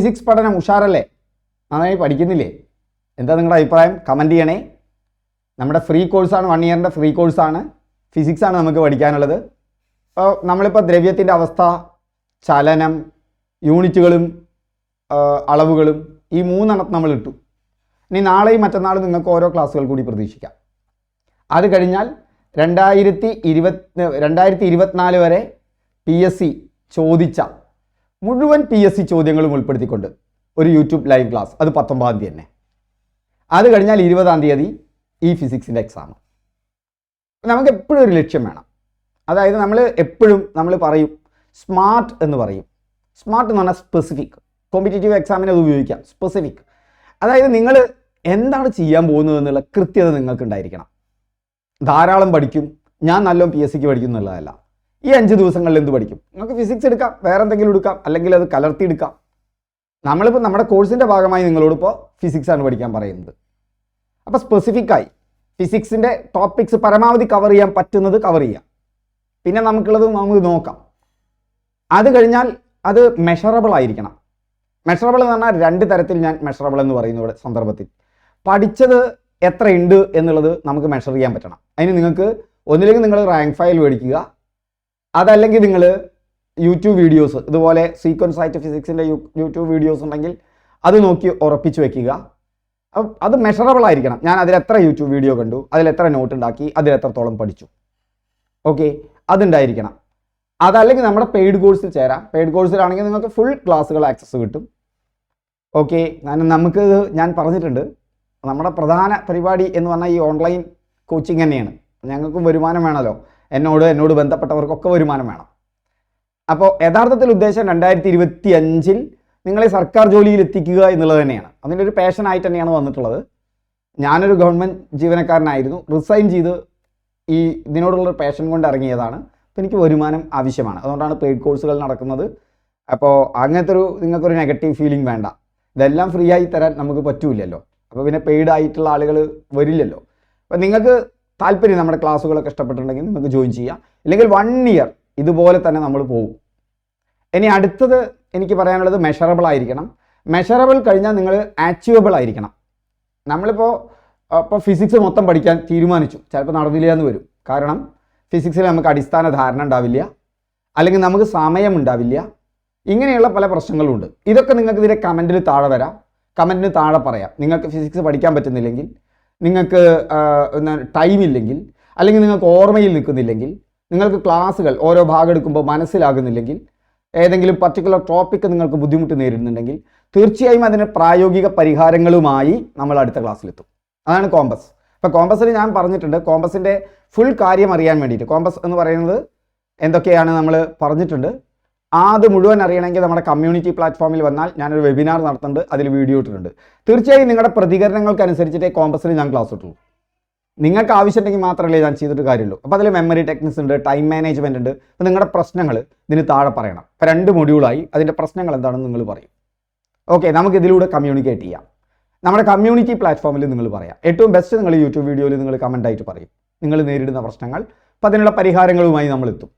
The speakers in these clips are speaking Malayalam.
ഫിസിക്സ് പഠനം ഉഷാറല്ലേ? നന്നായി പഠിക്കുന്നില്ലേ? എന്താ നിങ്ങളുടെ അഭിപ്രായം? കമന്റ് ചെയ്യണേ. നമ്മുടെ ഫ്രീ കോഴ്സാണ് വൺ ഇയറിന്റെ ഫ്രീ കോഴ്സാണ് ഫിസിക്സാണ് നമുക്ക് പഠിക്കാനുള്ളത്. അപ്പോൾ നമ്മളിപ്പോൾ ദ്രവ്യത്തിന്റെ അവസ്ഥ ചലനം യൂണിറ്റുകളും അളവുകളും ഈ മൂന്നെണ്ണത്ത് നമ്മൾ ഇട്ടു. ഇനി നാളെയും മറ്റന്നാളും നിങ്ങൾക്ക് ഓരോ ക്ലാസ്സുകൾ കൂടി പ്രതീക്ഷിക്കാം. അത് കഴിഞ്ഞാൽ രണ്ടായിരത്തി ഇരുപത് രണ്ടായിരത്തി ഇരുപത്തിനാല് വരെ പി എസ് സി ചോദിച്ച മുഴുവൻ പി എസ് സി ചോദ്യങ്ങളും ഉൾപ്പെടുത്തിക്കൊണ്ട് ഒരു യൂട്യൂബ് ലൈവ് ക്ലാസ് അത് പത്തൊമ്പതാം തീയതി തന്നെ. അത് കഴിഞ്ഞാൽ ഇരുപതാം തീയതി ഈ ഫിസിക്സിന്റെ എക്സാം നമുക്ക് എപ്പോഴും ഒരു ലക്ഷ്യം വേണം. അതായത് നമ്മൾ എപ്പോഴും നമ്മൾ പറയും സ്മാർട്ട് എന്ന് പറയും. സ്മാർട്ട് എന്ന് പറഞ്ഞാൽ സ്പെസിഫിക് കോമ്പറ്റേറ്റീവ് എക്സാമിനെ അത് ഉപയോഗിക്കാം. സ്പെസിഫിക് അതായത് നിങ്ങൾ എന്താണ് ചെയ്യാൻ പോകുന്നത് എന്നുള്ള കൃത്യത നിങ്ങൾക്കുണ്ടായിരിക്കണം. ധാരാളം പഠിക്കും. ഞാൻ നല്ലോണം പി എസ് സിക്ക് പഠിക്കും എന്നുള്ളതല്ല. ഈ അഞ്ച് ദിവസങ്ങളിൽ എന്ത് പഠിക്കും? നമുക്ക് ഫിസിക്സ് എടുക്കാം വേറെ എന്തെങ്കിലും എടുക്കാം അല്ലെങ്കിൽ അത് കലർത്തി എടുക്കാം. നമ്മളിപ്പോൾ നമ്മുടെ കോഴ്സിന്റെ ഭാഗമായി നിങ്ങളോട് ഇപ്പോൾ ഫിസിക്സ് ആണ് പഠിക്കാൻ പറയുന്നത്. അപ്പോൾ സ്പെസിഫിക്കായി ഫിസിക്സിന്റെ ടോപ്പിക്സ് പരമാവധി കവർ ചെയ്യാൻ പറ്റുന്നത് കവർ ചെയ്യാം. പിന്നെ നമുക്കുള്ളത് നമുക്ക് നോക്കാം. അത് കഴിഞ്ഞാൽ അത് മെഷറബിൾ ആയിരിക്കണം. മെഷറബിൾ എന്ന് പറഞ്ഞാൽ രണ്ട് തരത്തിൽ ഞാൻ മെഷറബിൾ എന്ന് പറയുന്നു ഇവിടെ സന്ദർഭത്തിൽ. പഠിച്ചത് എത്ര ഉണ്ട് എന്നുള്ളത് നമുക്ക് മെഷർ ചെയ്യാൻ പറ്റണം. അതിന് നിങ്ങൾക്ക് ഒന്നിലേക്ക് നിങ്ങൾ റാങ്ക് ഫയൽ മേടിക്കുക. അതല്ലെങ്കിൽ നിങ്ങൾ യൂട്യൂബ് വീഡിയോസ് ഇതുപോലെ സീക്വൻസ് ആയിട്ട് ഫിസിക്സിന്റെ യൂട്യൂബ് വീഡിയോസ് ഉണ്ടെങ്കിൽ അത് നോക്കി ഉറപ്പിച്ച് വെക്കുക. അത് മെഷറബിൾ ആയിരിക്കണം. ഞാൻ അതിൽ എത്ര യൂട്യൂബ് വീഡിയോ കണ്ടു അതിൽ എത്ര നോട്ട് ഉണ്ടാക്കി അതിൽ എത്രത്തോളം പഠിച്ചു. ഓക്കെ അതുണ്ടായിരിക്കണം. അതല്ലെങ്കിൽ നമ്മുടെ പെയ്ഡ് കോഴ്സിൽ ചേരാം. പെയ്ഡ് കോഴ്സിലാണെങ്കിൽ നിങ്ങൾക്ക് ഫുൾ ക്ലാസ്സുകൾ ആക്സസ് കിട്ടും. ഓക്കെ കാരണം നമുക്ക് ഞാൻ പറഞ്ഞിട്ടുണ്ട്. നമ്മുടെ പ്രധാന പരിപാടി എന്ന് പറഞ്ഞാൽ ഈ ഓൺലൈൻ കോച്ചിങ് തന്നെയാണ്. ഞങ്ങൾക്കും വരുമാനം വേണമല്ലോ. എന്നോട് എന്നോട് ബന്ധപ്പെട്ടവർക്കൊക്കെ വരുമാനം വേണം. അപ്പോൾ യഥാർത്ഥത്തിൽ ഉദ്ദേശം രണ്ടായിരത്തി ഇരുപത്തി അഞ്ചിൽ നിങ്ങളെ സർക്കാർ ജോലിയിൽ എത്തിക്കുക എന്നുള്ളത് തന്നെയാണ്. അതിന്റെ ഒരു പാഷനായിട്ട് തന്നെയാണ് വന്നിട്ടുള്ളത്. ഞാനൊരു ഗവൺമെന്റ് ജീവനക്കാരനായിരുന്നു. റിസൈൻ ചെയ്ത് ഈ ഇതിനോടുള്ള പാഷൻ കൊണ്ട് ഇറങ്ങിയതാണ്. അപ്പോൾ എനിക്ക് വരുമാനം ആവശ്യമാണ്. അതുകൊണ്ടാണ് പെയ്ഡ് കോഴ്സുകൾ നടക്കുന്നത്. അപ്പോൾ അങ്ങനത്തെ ഒരു നിങ്ങൾക്കൊരു നെഗറ്റീവ് ഫീലിംഗ് വേണ്ട. ഇതെല്ലാം ഫ്രീ ആയി തരാൻ നമുക്ക് പറ്റൂലല്ലോ അപ്പോൾ പിന്നെ പെയ്ഡ് ആയിട്ടുള്ള ആളുകൾ വരില്ലല്ലോ. അപ്പോൾ നിങ്ങൾക്ക് താല്പര്യം നമ്മുടെ ക്ലാസ്സുകളൊക്കെ ഇഷ്ടപ്പെട്ടിട്ടുണ്ടെങ്കിൽ നിങ്ങൾക്ക് ജോയിൻ ചെയ്യാം. ഇല്ലെങ്കിൽ വൺ ഇയർ ഇതുപോലെ തന്നെ നമ്മൾ പോകും. ഇനി അടുത്തത് എനിക്ക് പറയാനുള്ളത് മെഷറബിൾ ആയിരിക്കണം. മെഷറബിൾ കഴിഞ്ഞാൽ നിങ്ങൾ ആച്ചീവബിൾ ആയിരിക്കണം. നമ്മളിപ്പോൾ ഇപ്പോൾ ഫിസിക്സ് മൊത്തം പഠിക്കാൻ തീരുമാനിച്ചു. ചിലപ്പോൾ നടന്നില്ല എന്ന് വരും. കാരണം ഫിസിക്സിൽ നമുക്ക് അടിസ്ഥാന ധാരണ ഉണ്ടാവില്ല. അല്ലെങ്കിൽ നമുക്ക് സമയം ഉണ്ടാവില്ല. ഇങ്ങനെയുള്ള പല പ്രശ്നങ്ങളുണ്ട്. ഇതൊക്കെ നിങ്ങൾക്ക് ഇതിന്റെ കമന്റിൽ താഴെ വരാം. കമന്റിന് താഴെ പറയാം. നിങ്ങൾക്ക് ഫിസിക്സ് പഠിക്കാൻ പറ്റുന്നില്ലെങ്കിൽ നിങ്ങൾക്ക് ടൈം ഇല്ലെങ്കിൽ അല്ലെങ്കിൽ നിങ്ങൾക്ക് ഓർമ്മയിൽ നിൽക്കുന്നില്ലെങ്കിൽ നിങ്ങൾക്ക് ക്ലാസ്സുകൾ ഓരോ ഭാഗം എടുക്കുമ്പോൾ മനസ്സിലാകുന്നില്ലെങ്കിൽ ഏതെങ്കിലും പർട്ടിക്കുലർ ടോപ്പിക്ക് നിങ്ങൾക്ക് ബുദ്ധിമുട്ട് നേരിടുന്നുണ്ടെങ്കിൽ തീർച്ചയായും അതിന് പ്രായോഗിക പരിഹാരങ്ങളുമായി നമ്മൾ അടുത്ത ക്ലാസ്സിലെത്തും. അതാണ് കോമ്പസ്. ഇപ്പോൾ കോമ്പസിൽ ഞാൻ പറഞ്ഞിട്ടുണ്ട് കോമ്പസിന്റെ ഫുൾ കാര്യം അറിയാൻ വേണ്ടിയിട്ട്. കോമ്പസ് എന്ന് പറയുന്നത് എന്തൊക്കെയാണ് നമ്മൾ പറഞ്ഞിട്ടുണ്ട്? അത് മുഴുവൻ അറിയണമെങ്കിൽ നമ്മുടെ കമ്മ്യൂണിറ്റി പ്ലാറ്റ്ഫോമിൽ വന്നാൽ ഞാനൊരു വെബിനാർ നടത്തുന്നുണ്ട് അതിൽ വീഡിയോ ഇട്ടിട്ടുണ്ട്. തീർച്ചയായും നിങ്ങളുടെ പ്രതികരണങ്ങൾക്കനുസരിച്ചിട്ടേ കോമ്പസിന് ഞാൻ ക്ലാസ് ഇട്ടുള്ളൂ. നിങ്ങൾക്ക് ആവശ്യമുണ്ടെങ്കിൽ മാത്രമല്ലേ ഞാൻ ചെയ്തിട്ട് കാര്യമുള്ളൂ. അപ്പോൾ അതിൽ മെമ്മറി ടെക്നിക്സ് ഉണ്ട് ടൈം മാനേജ്മെന്റ് ഉണ്ട്. അപ്പോൾ നിങ്ങളുടെ പ്രശ്നങ്ങൾ ഇതിന് താഴെ പറയണം. ഇപ്പോൾ രണ്ട് മൊഡ്യൂളായി അതിന്റെ പ്രശ്നങ്ങൾ എന്താണെന്ന് നിങ്ങൾ പറയും. ഓക്കെ നമുക്ക് ഇതിലൂടെ കമ്മ്യൂണിക്കേറ്റ് ചെയ്യാം. നമ്മുടെ കമ്മ്യൂണിറ്റി പ്ലാറ്റ്ഫോമിൽ നിങ്ങൾ പറയാം. ഏറ്റവും ബെസ്റ്റ് നിങ്ങൾ യൂട്യൂബ് വീഡിയോയിൽ നിങ്ങൾ കമന്റായിട്ട് പറയും. നിങ്ങൾ നേരിടുന്ന പ്രശ്നങ്ങൾ അപ്പോൾ അതിനുള്ള പരിഹാരങ്ങളുമായി നമ്മൾ എത്തും.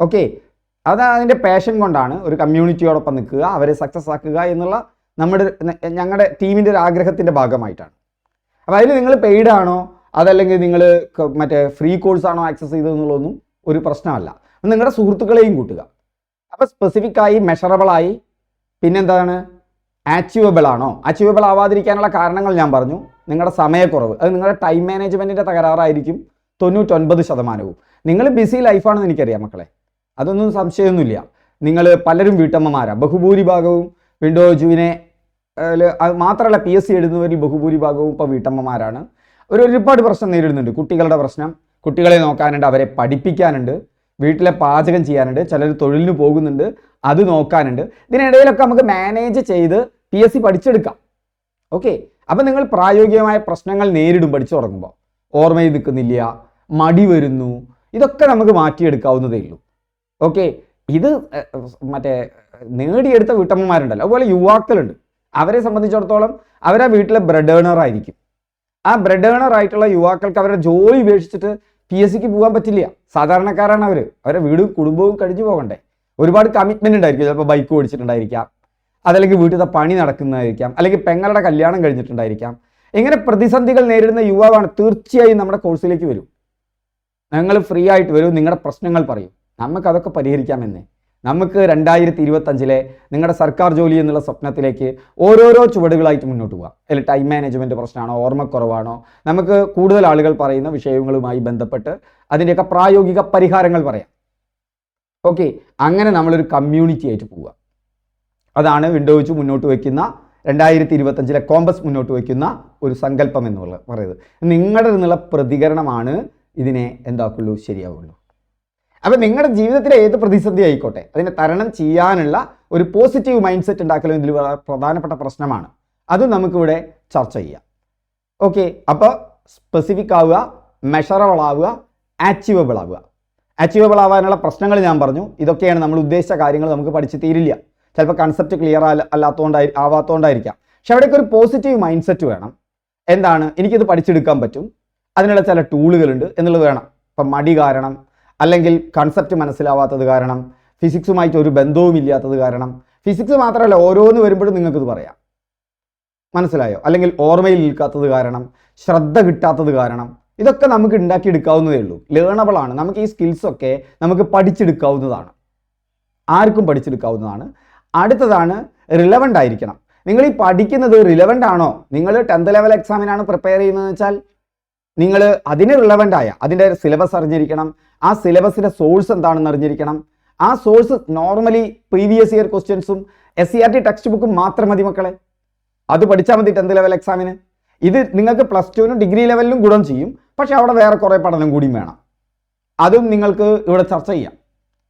ഓക്കെ അത് അതിന്റെ പാഷൻ കൊണ്ടാണ് ഒരു കമ്മ്യൂണിറ്റിയോടൊപ്പം നിൽക്കുക അവരെ സക്സസ് ആക്കുക എന്നുള്ള നമ്മുടെ ഞങ്ങളുടെ ടീമിന്റെ ഒരു ആഗ്രഹത്തിന്റെ ഭാഗമായിട്ടാണ്. അപ്പോൾ അതിൽ നിങ്ങൾ പെയ്ഡ് ആണോ? അതല്ലെങ്കിൽ നിങ്ങൾ മറ്റേ ഫ്രീ കോഴ്സ് ആണോ ആക്സസ് ചെയ്തതെന്നുള്ളതൊന്നും ഒരു പ്രശ്നമല്ല. നിങ്ങളുടെ സുഹൃത്തുക്കളെയും കൂട്ടുക. അപ്പോൾ സ്പെസിഫിക് ആയി മെഷറബിൾ ആയി പിന്നെന്താണ്? അച്ചീവബിൾ ആണോ? അച്ചീവബിൾ ആവാതിരിക്കാനുള്ള കാരണങ്ങൾ ഞാൻ പറഞ്ഞു. നിങ്ങളുടെ സമയക്കുറവ്. അത് നിങ്ങളുടെ ടൈം മാനേജ്മെന്റിന്റെ തകരാറായിരിക്കും തൊണ്ണൂറ്റൊൻപത് ശതമാനവും. നിങ്ങൾ ബിസി ലൈഫാണെന്ന് എനിക്കറിയാം മക്കളെ. അതൊന്നും സംശയമൊന്നുമില്ല. നിങ്ങൾ പലരും വീട്ടമ്മമാരാണ് ബഹുഭൂരിഭാഗവും വിൻഡോജുവിനെ അത് മാത്രമല്ല പി എസ് സി എഴുതുന്നവരിൽ ബഹുഭൂരിഭാഗവും ഇപ്പോൾ വീട്ടമ്മമാരാണ്. ഒരു ഒരുപാട് പ്രശ്നം നേരിടുന്നുണ്ട്. കുട്ടികളുടെ പ്രശ്നം കുട്ടികളെ നോക്കാനുണ്ട് അവരെ പഠിപ്പിക്കാനുണ്ട് വീട്ടിലെ പാചകം ചെയ്യാനുണ്ട് ചിലർ തൊഴിലിന് പോകുന്നുണ്ട് അത് നോക്കാനുണ്ട്. ഇതിനിടയിലൊക്കെ നമുക്ക് മാനേജ് ചെയ്ത് പി എസ് സി പഠിച്ചെടുക്കാം. ഓക്കെ? അപ്പം നിങ്ങൾ പ്രായോഗികമായ പ്രശ്നങ്ങൾ നേരിടും പഠിച്ചു തുടങ്ങുമ്പോൾ ഓർമ്മയിൽ നിൽക്കുന്നില്ല മടി വരുന്നു ഇതൊക്കെ നമുക്ക് മാറ്റിയെടുക്കാവുന്നതേ ഉള്ളൂ. ഓക്കെ ഇത് മറ്റേ നേടിയെടുത്ത വീട്ടമ്മമാരുണ്ടല്ലോ. അതുപോലെ യുവാക്കളുണ്ട്. അവരെ സംബന്ധിച്ചിടത്തോളം അവരാ വീട്ടിലെ ബ്രെഡ് ഏണർ ആയിരിക്കും. ആ ബ്രെഡ് ഏണർ ആയിട്ടുള്ള യുവാക്കൾക്ക് അവരുടെ ജോലി ഉപേക്ഷിച്ചിട്ട് പി എസ് സിക്ക് പോകാൻ പറ്റില്ല. സാധാരണക്കാരാണ് അവർ അവരുടെ വീടും കുടുംബവും കഴിഞ്ഞു പോകണ്ടേ. ഒരുപാട് കമ്മിറ്റ്മെന്റ് ഉണ്ടായിരിക്കും. ചിലപ്പോൾ ബൈക്ക് ഓടിച്ചിട്ടുണ്ടായിരിക്കാം. അതല്ലെങ്കിൽ വീട്ടിലത്തെ പണി നടക്കുന്നതായിരിക്കാം. അല്ലെങ്കിൽ പെങ്ങളുടെ കല്യാണം കഴിഞ്ഞിട്ടുണ്ടായിരിക്കാം. ഇങ്ങനെ പ്രതിസന്ധികൾ നേരിടുന്ന യുവാവാണ് തീർച്ചയായും നമ്മുടെ കോഴ്സിലേക്ക് വരും. നിങ്ങൾ ഫ്രീ ആയിട്ട് വരും. നിങ്ങളുടെ പ്രശ്നങ്ങൾ പറയും. നമുക്കതൊക്കെ പരിഹരിക്കാമെന്നേ. നമുക്ക് രണ്ടായിരത്തി ഇരുപത്തഞ്ചിലെ നിങ്ങളുടെ സർക്കാർ ജോലി എന്നുള്ള സ്വപ്നത്തിലേക്ക് ഓരോരോ ചുവടുകളായിട്ട് മുന്നോട്ട് പോകാം അതിൽ ടൈം മാനേജ്മെന്റ് പ്രശ്നമാണോ ഓർമ്മക്കുറവാണോ നമുക്ക് കൂടുതൽ ആളുകൾ പറയുന്ന വിഷയങ്ങളുമായി ബന്ധപ്പെട്ട് അതിന്റെയൊക്കെ പ്രായോഗിക പരിഹാരങ്ങൾ പറയാം. ഓക്കെ അങ്ങനെ നമ്മളൊരു കമ്മ്യൂണിറ്റി ആയിട്ട് പോവുക അതാണ് വിൻഡോ വെച്ച് മുന്നോട്ട് വയ്ക്കുന്ന രണ്ടായിരത്തി ഇരുപത്തഞ്ചിലെ കോമ്പസ് മുന്നോട്ട് വയ്ക്കുന്ന ഒരു സങ്കല്പം എന്നുള്ള പറയുന്നത്. നിങ്ങളുടെ നിന്നുള്ള പ്രതികരണമാണ് ഇതിനെ എന്താക്കുള്ളൂ ശരിയാവുള്ളൂ. അപ്പം നിങ്ങളുടെ ജീവിതത്തിലെ ഏത് പ്രതിസന്ധി ആയിക്കോട്ടെ? അതിനെ തരണം ചെയ്യാനുള്ള ഒരു പോസിറ്റീവ് മൈൻഡ് സെറ്റ് ഉണ്ടാക്കലും ഇതിൽ വളരെ പ്രധാനപ്പെട്ട പ്രശ്നമാണ്. അതും നമുക്കിവിടെ ചർച്ച ചെയ്യാം. ഓക്കെ അപ്പോൾ സ്പെസിഫിക് ആവുക മെഷറബിൾ ആവുക ആച്ചീവബിൾ ആവുക. അച്ചീവബിൾ ആവാനുള്ള പ്രശ്നങ്ങൾ ഞാൻ പറഞ്ഞു. ഇതൊക്കെയാണ് നമ്മൾ ഉദ്ദേശിച്ച കാര്യങ്ങൾ നമുക്ക് പഠിച്ച് തീരില്ല. ചിലപ്പോൾ കൺസെപ്റ്റ് ക്ലിയർ അല്ലാത്തതുകൊണ്ടായി ആവാത്തതുകൊണ്ടായിരിക്കാം പക്ഷെ അവിടേക്ക് ഒരു പോസിറ്റീവ് മൈൻഡ് സെറ്റ് വേണം. എന്താണ്? എനിക്കിത് പഠിച്ചെടുക്കാൻ പറ്റും. അതിനുള്ള ചില ടൂളുകളുണ്ട് എന്നുള്ളത് വേണം. ഇപ്പം മടി കാരണം അല്ലെങ്കിൽ കൺസെപ്റ്റ് മനസ്സിലാവാത്തത് കാരണം ഫിസിക്സുമായിട്ട് ഒരു ബന്ധവും ഇല്ലാത്തത് കാരണം. ഫിസിക്സ് മാത്രമല്ല ഓരോന്ന് വരുമ്പോഴും നിങ്ങൾക്കിത് പറയാം. മനസ്സിലായോ? അല്ലെങ്കിൽ ഓർമ്മയിൽ നിൽക്കാത്തത് കാരണം ശ്രദ്ധ കിട്ടാത്തത് കാരണം. ഇതൊക്കെ നമുക്ക് ഉണ്ടാക്കിയെടുക്കാവുന്നതേ ഉള്ളൂ. ലേണബിളാണ് നമുക്ക് ഈ സ്കിൽസൊക്കെ നമുക്ക് പഠിച്ചെടുക്കാവുന്നതാണ്. ആർക്കും പഠിച്ചെടുക്കാവുന്നതാണ്. അടുത്തതാണ് റിലവന്റ് ആയിരിക്കണം. നിങ്ങൾ ഈ പഠിക്കുന്നത് റിലവന്റ് ആണോ? നിങ്ങൾ ടെൻത്ത് ലെവൽ എക്സാമിനാണ് പ്രിപ്പയർ ചെയ്യുന്നതെന്ന് വെച്ചാൽ നിങ്ങൾ അതിന് റിലവന്റ് ആയ അതിന്റെ സിലബസ് അറിഞ്ഞിരിക്കണം. ആ സിലബസിന്റെ സോഴ്സ് എന്താണെന്ന് അറിഞ്ഞിരിക്കണം. ആ സോഴ്സ് നോർമലി പ്രീവിയസ് ഇയർ ക്വസ്റ്റ്യൻസും S C R T text ബുക്കും മാത്രം മതി മക്കളെ. അത് പഠിച്ചാൽ മതി ടെൻത്ത് ലെവൽ എക്സാമിന് ഇത് നിങ്ങൾക്ക് പ്ലസ് ടുവിനും ഡിഗ്രി ലെവലിലും ഗുണം ചെയ്യും. പക്ഷേ അവിടെ വേറെ കുറേ പഠനം കൂടിയും വേണം. അതും നിങ്ങൾക്ക് ഇവിടെ ചർച്ച ചെയ്യാം.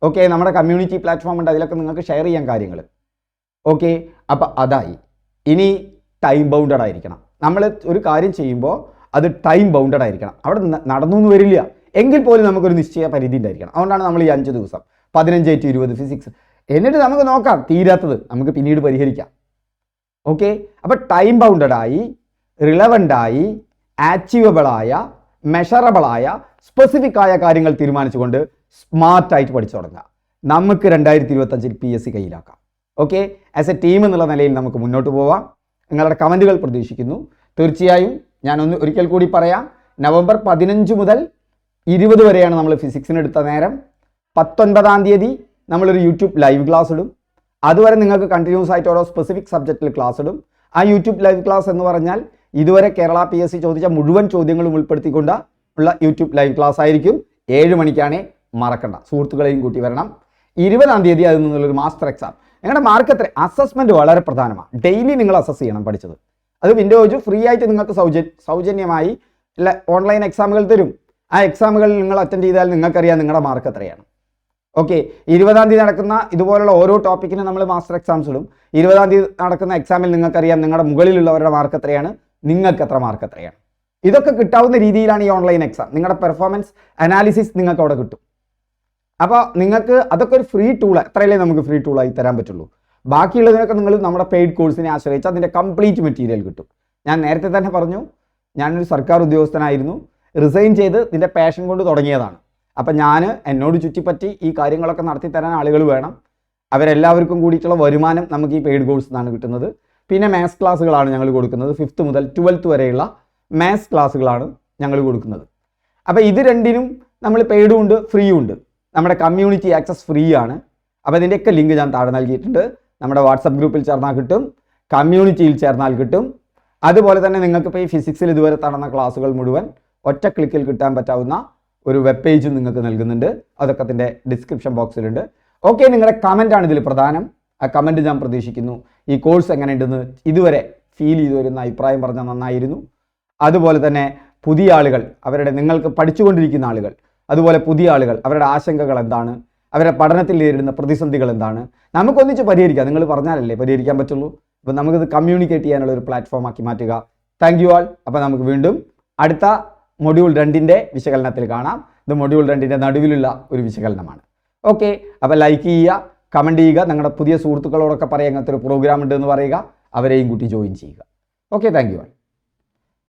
ഓക്കെ നമ്മുടെ കമ്മ്യൂണിറ്റി പ്ലാറ്റ്ഫോം ഉണ്ട്. അതിലൊക്കെ നിങ്ങൾക്ക് ഷെയർ ചെയ്യാൻ കാര്യങ്ങൾ ഓക്കെ അപ്പം അതായി. ഇനി ടൈം ബൗണ്ടഡ് ആയിരിക്കണം. നമ്മൾ ഒരു കാര്യം ചെയ്യുമ്പോൾ അത് ടൈം ബൗണ്ടഡ് ആയിരിക്കണം. അവിടെ നടന്നു വരില്ല. എങ്കിൽ പോലും നമുക്കൊരു നിശ്ചയ പരിധി ഉണ്ടായിരിക്കണം. അതുകൊണ്ടാണ് നമ്മൾ ഈ അഞ്ച് ദിവസം പതിനഞ്ച് ടു ഇരുപത് ഫിസിക്സ് എന്നിട്ട് നമുക്ക് നോക്കാം തീരാത്തത് നമുക്ക് പിന്നീട് പരിഹരിക്കാം. ഓക്കെ അപ്പോൾ ടൈം ബൗണ്ടഡായി റിലവന്റായി ആച്ചീവബിളായ മെഷറബിളായ സ്പെസിഫിക് ആയ കാര്യങ്ങൾ തീരുമാനിച്ചുകൊണ്ട് സ്മാർട്ടായിട്ട് പഠിച്ചു തുടങ്ങാം. നമുക്ക് രണ്ടായിരത്തി ഇരുപത്തഞ്ചിൽ പി എസ് സി കയ്യിലാക്കാം. ഓക്കെ ആസ് എ ടീം എന്നുള്ള നിലയിൽ നമുക്ക് മുന്നോട്ട് പോവാം. നിങ്ങളുടെ കമന്റുകൾ പ്രതീക്ഷിക്കുന്നു. തീർച്ചയായും ഞാനൊന്ന് ഒരിക്കൽ കൂടി പറയാം. നവംബർ പതിനഞ്ച് മുതൽ ഇരുപത് വരെയാണ് നമ്മൾ ഫിസിക്സിന് എടുത്ത നേരം. പത്തൊൻപതാം തീയതി നമ്മളൊരു യൂട്യൂബ് ലൈവ് ക്ലാസ് ഇടും. അതുവരെ നിങ്ങൾക്ക് കണ്ടിന്യൂസ് ആയിട്ട് ഓരോ സ്പെസിഫിക് സബ്ജക്റ്റിൽ ക്ലാസ് ഇടും. ആ യൂട്യൂബ് ലൈവ് ക്ലാസ് എന്ന് പറഞ്ഞാൽ ഇതുവരെ കേരള പി എസ് സി ചോദിച്ച മുഴുവൻ ചോദ്യങ്ങളും ഉൾപ്പെടുത്തിക്കൊണ്ട് ഉള്ള യൂട്യൂബ് ലൈവ് ക്ലാസ് ആയിരിക്കും. ഏഴ് മണിക്കാണ് മറക്കണ്ട. സുഹൃത്തുക്കളെയും കൂട്ടി വരണം. ഇരുപതാം തീയതി അതിൽ നിന്നുള്ളൊരു മാസ്റ്റർ എക്സാം നിങ്ങളുടെ മാർക്ക് എത്ര? അസസ്മെന്റ് വളരെ പ്രധാനമാണ് ഡെയിലി നിങ്ങൾ അസസ് ചെയ്യണം പഠിച്ചത്. അത് വിൻഡോജ് ഫ്രീ ആയിട്ട് നിങ്ങൾക്ക് സൗജന്യ സൗജന്യമായി ഓൺലൈൻ എക്സാമുകൾ തരും. ആ എക്സാമുകളിൽ നിങ്ങൾ അറ്റൻഡ് ചെയ്താൽ നിങ്ങൾക്കറിയാം നിങ്ങളുടെ മാർക്ക് എത്രയാണ്. ഓക്കെ ഇരുപതാം തീയതി നടക്കുന്ന ഇതുപോലുള്ള ഓരോ ടോപ്പിക്കിനും നമ്മൾ മാസ്റ്റർ എക്സാംസ് ഇടും. ഇരുപതാം തീയതി നടക്കുന്ന എക്സാമിൽ നിങ്ങൾക്കറിയാം നിങ്ങളുടെ മുകളിലുള്ളവരുടെ മാർക്ക് എത്രയാണ് നിങ്ങൾക്ക് എത്ര മാർക്ക് എത്രയാണ്. ഇതൊക്കെ കിട്ടാവുന്ന രീതിയിലാണ് ഈ ഓൺലൈൻ എക്സാം നിങ്ങളുടെ പെർഫോമൻസ് അനാലിസിസ് നിങ്ങൾക്ക് അവിടെ കിട്ടും. അപ്പോൾ നിങ്ങൾക്ക് അതൊക്കെ ഒരു ഫ്രീ ടൂൾ എത്രയല്ലേ നമുക്ക് ഫ്രീ ടൂളായി തരാൻ പറ്റുള്ളൂ. ബാക്കിയുള്ളതിനൊക്കെ നിങ്ങൾ നമ്മുടെ പെയ്ഡ് കോഴ്സിനെ ആശ്രയിച്ച് അതിന്റെ കംപ്ലീറ്റ് മെറ്റീരിയൽ കിട്ടും. ഞാൻ നേരത്തെ തന്നെ പറഞ്ഞു ഞാനൊരു സർക്കാർ ഉദ്യോഗസ്ഥനായിരുന്നു. റിസൈൻ ചെയ്ത് ഇതിന്റെ പാഷൻ കൊണ്ട് തുടങ്ങിയതാണ്. അപ്പം ഞാൻ എന്നോട് ചുറ്റിപ്പറ്റി ഈ കാര്യങ്ങളൊക്കെ നടത്തി തരാൻ ആളുകൾ വേണം. അവരെല്ലാവർക്കും കൂടിയിട്ടുള്ള വരുമാനം നമുക്ക് ഈ പെയ്ഡ് കോഴ്സ് നിന്നാണ് കിട്ടുന്നത്. പിന്നെ മാത്സ് ക്ലാസ്സുകളാണ് ഞങ്ങൾ കൊടുക്കുന്നത്. ഫിഫ്ത്ത് മുതൽ ട്വൽത്ത് വരെയുള്ള മാത്സ് ക്ലാസ്സുകളാണ് ഞങ്ങൾ കൊടുക്കുന്നത്. അപ്പോൾ ഇത് രണ്ടിനും നമ്മൾ പെയ്ഡും ഉണ്ട് ഫ്രീയും ഉണ്ട്. നമ്മുടെ കമ്മ്യൂണിറ്റി ആക്സസ് ഫ്രീ ആണ്. അപ്പോൾ ഇതിന്റെയൊക്കെ ലിങ്ക് ഞാൻ താഴെ നൽകിയിട്ടുണ്ട്. നമ്മുടെ വാട്സപ്പ് ഗ്രൂപ്പിൽ ചേർന്നാൽ കിട്ടും. കമ്മ്യൂണിറ്റിയിൽ ചേർന്നാൽ കിട്ടും. അതുപോലെ തന്നെ നിങ്ങൾക്ക് ഇപ്പോൾ ഈ ഫിസിക്സിൽ ഇതുവരെ നടന്ന ക്ലാസ്സുകൾ മുഴുവൻ ഒറ്റ ക്ലിക്കിൽ കിട്ടാൻ പറ്റാവുന്ന ഒരു വെബ് പേജും നിങ്ങൾക്ക് നൽകുന്നുണ്ട്. അതൊക്കെ അതിന്റെ ഡിസ്ക്രിപ്ഷൻ ബോക്സിലുണ്ട് ഓക്കെ നിങ്ങളുടെ കമന്റ് ആണ് ഇതിൽ പ്രധാനം. ആ കമന്റ് ഞാൻ പ്രതീക്ഷിക്കുന്നു. ഈ കോഴ്സ് എങ്ങനെയുണ്ടെന്ന് ഇതുവരെ ഫീൽ ചെയ്തു വരുന്ന അഭിപ്രായം പറഞ്ഞാൽ നന്നായിരുന്നു. അതുപോലെ തന്നെ പുതിയ ആളുകൾ അവരുടെ നിങ്ങൾക്ക് പഠിച്ചുകൊണ്ടിരിക്കുന്ന ആളുകൾ അതുപോലെ പുതിയ ആളുകൾ അവരുടെ ആശങ്കകൾ എന്താണ്? അവരുടെ പഠനത്തിൽ നേരിടുന്ന പ്രതിസന്ധികൾ എന്താണ്? നമുക്കൊന്നിച്ച് പരിഹരിക്കാം. നിങ്ങൾ പറഞ്ഞാലല്ലേ പരിഹരിക്കാൻ പറ്റുള്ളൂ. അപ്പം നമുക്കിത് കമ്മ്യൂണിക്കേറ്റ് ചെയ്യാനുള്ള ഒരു പ്ലാറ്റ്ഫോം ആക്കി മാറ്റുക. താങ്ക് യു ആൾ അപ്പോൾ നമുക്ക് വീണ്ടും അടുത്ത മൊഡ്യൂൾ രണ്ടിന്റെ വിശകലനത്തിൽ കാണാം. ഇത് മൊഡ്യൂൾ രണ്ടിന്റെ നടുവിലുള്ള ഒരു വിശകലനമാണ്. ഓക്കെ അപ്പോൾ ലൈക്ക് ചെയ്യുക കമന്റ് ചെയ്യുക നിങ്ങളുടെ പുതിയ സുഹൃത്തുക്കളോടൊക്കെ പറയുക അങ്ങനത്തെ ഒരു പ്രോഗ്രാം ഉണ്ടെന്ന് പറയുക അവരെയും കൂട്ടി ജോയിൻ ചെയ്യുക. Okay thank you